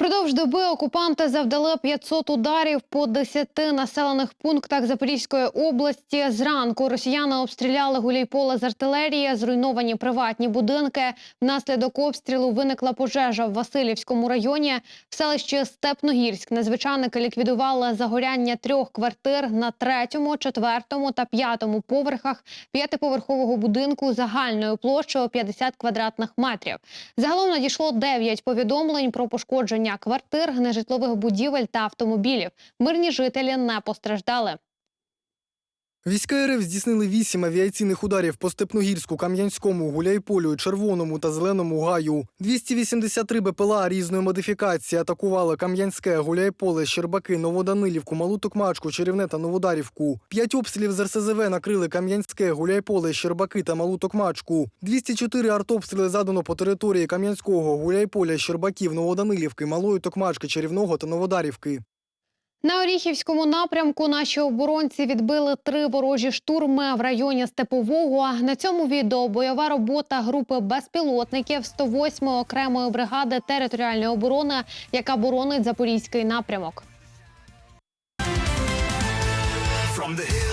Впродовж доби окупанти завдали 500 ударів по 10 населених пунктах Запорізької області. Зранку росіяни обстріляли гуляйполе з артилерії, зруйновані приватні будинки. Внаслідок обстрілу виникла пожежа в Васильівському районі. В селищі Степногірськ надзвичайники ліквідували загоряння трьох квартир на третьому, четвертому та п'ятому поверхах п'ятиповерхового будинку загальною площею 50 квадратних метрів. Загалом надійшло 9 повідомлень про пошкодження квартир, нежитлових будівель та автомобілів. Мирні жителі не постраждали. Війська РФ здійснили вісім авіаційних ударів по Степногірську, Кам'янському, Гуляйполю, Червоному та Зеленому гаю. 283 БПЛА різної модифікації атакували Кам'янське, Гуляйполе, Щербаки, Новоданилівку, Малу Токмачку, Черівне та Новодарівку. П'ять обстрілів з РСЗВ накрили Кам'янське, Гуляйполе, Щербаки та Малу Токмачку. 204 артобстріли задано по території Кам'янського, Гуляйполя, Щербаків, Новоданилівки, Малої Токмачки, Черівного та Новодарівки. На Оріхівському напрямку наші оборонці відбили три ворожі штурми в районі Степового. На цьому відео бойова робота групи безпілотників 108-ї окремої бригади територіальної оборони, яка боронить запорізький напрямок. From the